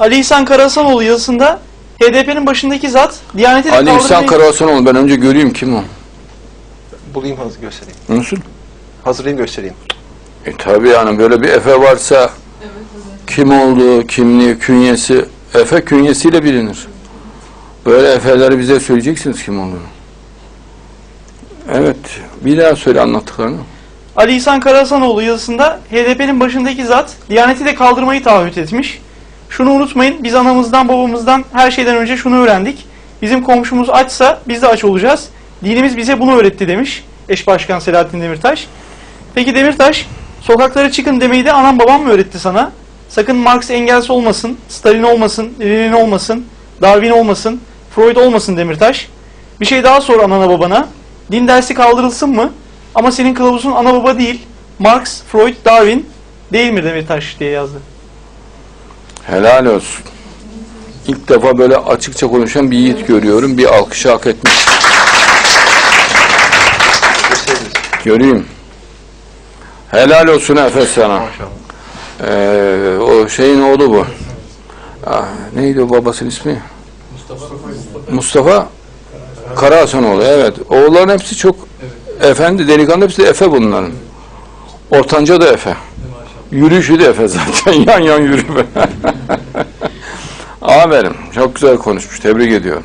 Ali İhsan Karahasanoğlu yazısında HDP'nin başındaki zat Diyaneti de Ali İhsan kaldırmayı- Karahasanoğlu ben önce göreyim kim o? Bulayım hazır göstereyim. Nasıl? Hazırlayayım göstereyim. E tabi yani böyle bir Efe varsa kim olduğu, kimliği, künyesi, Efe künyesiyle bilinir. Böyle Efe'leri bize söyleyeceksiniz kim olduğunu. Evet, bir daha söyle anlattıklarını. Ali İhsan Karahasanoğlu yazısında HDP'nin başındaki zat Diyaneti de kaldırmayı taahhüt etmiş. Şunu unutmayın, biz anamızdan babamızdan her şeyden önce şunu öğrendik. Bizim komşumuz açsa biz de aç olacağız. Dinimiz bize bunu öğretti demiş eş başkan Selahattin Demirtaş. Peki Demirtaş, sokaklara çıkın demeyi de anam babam mı öğretti sana? Sakın Marx Engels olmasın, Stalin olmasın, Lenin olmasın, Darwin olmasın, Freud olmasın Demirtaş. Bir şey daha sor anana babana. Din dersi kaldırılsın mı? Ama senin kılavuzun ana baba değil. Marx, Freud, Darwin değil mi Demirtaş diye yazdı. Helal olsun. İlk defa böyle açıkça konuşan bir yiğit görüyorum. Bir alkışı hak etmiş. Göreyim. Helal olsun Efe sana. Ee, o şeyin oğlu bu. Ah, neydi o babasının ismi? Mustafa Karahasanoğlu. Evet. Oğulların hepsi çok efendi, delikanlı hepsi de Efe bunların. Ortanca da Efe. Yürüyüşü de Efe zaten. yan yan yürüme. Aferin. Çok güzel konuşmuş. Tebrik ediyorum.